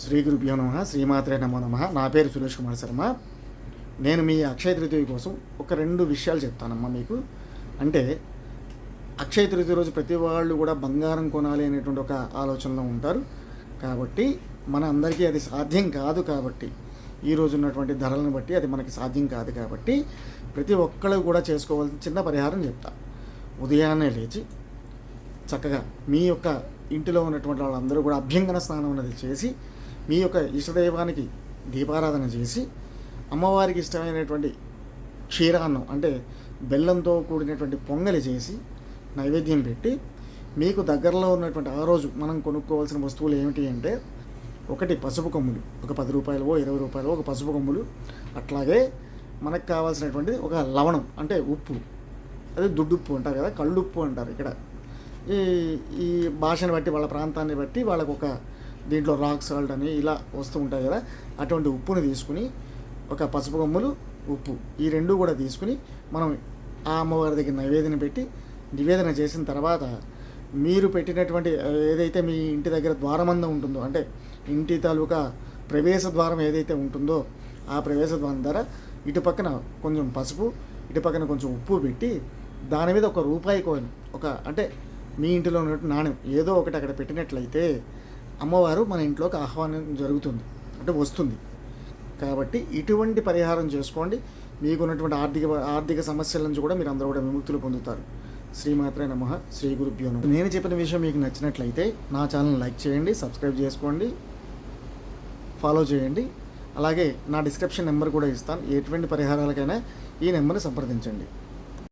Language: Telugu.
శ్రీ గురుభ్యో నమ శ్రీమాత్రే నమో నమ. నా పేరు సురేష్ కుమార్ శర్మ. నేను మీ అక్షయ తృతీయ కోసం ఒక రెండు విషయాలు చెప్తానమ్మా మీకు. అంటే అక్షయ తృతీయ రోజు ప్రతి వాళ్ళు కూడా బంగారం కొనాలి అనేటువంటి ఒక ఆలోచనలో ఉంటారు. కాబట్టి మన అందరికీ అది సాధ్యం కాదు కాబట్టి ఈ రోజు ఉన్నటువంటి ధరలను బట్టి అది మనకి సాధ్యం కాదు కాబట్టి ప్రతి ఒక్కళ్ళు కూడా చేసుకోవాల్సిన చిన్న పరిహారం చెప్తా. ఉదయాన్నే లేచి చక్కగా మీ యొక్క ఇంటిలో ఉన్నటువంటి వాళ్ళందరూ కూడా అభ్యంగన స్నానం అనేది చేసి మీ యొక్క ఇష్టదైవానికి దీపారాధన చేసి అమ్మవారికి ఇష్టమైనటువంటి క్షీరాన్నం అంటే బెల్లంతో కూడినటువంటి పొంగలి చేసి నైవేద్యం పెట్టి మీకు దగ్గరలో ఉన్నటువంటి ఆ రోజు మనం కొనుక్కోవాల్సిన వస్తువులు ఏమిటి అంటే ఒకటి పసుపు కొమ్ములు. ఒక పది రూపాయలవో ఇరవై రూపాయలు ఒక పసుపు కొమ్ములు. అట్లాగే మనకు కావాల్సినటువంటి ఒక లవణం అంటే ఉప్పు. అదే దుడ్డుప్పు అంటారు కదా కళ్ళుప్పు అంటారు ఇక్కడ. ఈ ఈ భాషను బట్టి వాళ్ళ ప్రాంతాన్ని బట్టి వాళ్ళకు ఒక దీంట్లో రాక్ సాల్ట్ అని ఇలా వస్తూ ఉంటాయి కదా అటువంటి ఉప్పుని తీసుకుని ఒక పసుపు కొమ్ములు ఉప్పు ఈ రెండు కూడా తీసుకుని మనం ఆ అమ్మవారి దగ్గర నివేదన పెట్టి నివేదన చేసిన తర్వాత మీరు పెట్టినటువంటి ఏదైతే మీ ఇంటి దగ్గర ద్వారమందం ఉంటుందో అంటే ఇంటి తాలూకా ప్రవేశ ద్వారం ఏదైతే ఉంటుందో ఆ ప్రవేశ ద్వారం ద్వారా ఇటు పక్కన కొంచెం పసుపు ఇటు పక్కన కొంచెం ఉప్పు పెట్టి దాని మీద ఒక రూపాయి కోయిన్ ఒక అంటే మీ ఇంటిలో ఉన్నట్టు నాణ్యం ఏదో ఒకటి అక్కడ పెట్టినట్లయితే అమ్మవారు మన ఇంట్లోకి ఆహ్వానం జరుగుతుంది అంటే వస్తుంది. కాబట్టి ఇటువంటి పరిహారం చేసుకోండి. మీకున్నటువంటి ఆర్థిక ఆర్థిక సమస్యల నుంచి కూడా మీరు అందరూ కూడా విముక్తులు పొందుతారు. శ్రీమాత్రే నమ శ్రీ గురుభ్యో నమ. నేను చెప్పిన విషయం మీకు నచ్చినట్లయితే నా ఛానల్ లైక్ చేయండి సబ్స్క్రైబ్ చేసుకోండి ఫాలో చేయండి. అలాగే నా డిస్క్రిప్షన్ నెంబర్ కూడా ఇస్తాను. ఎటువంటి పరిహారాలకైనా ఈ నెంబర్ని సంప్రదించండి.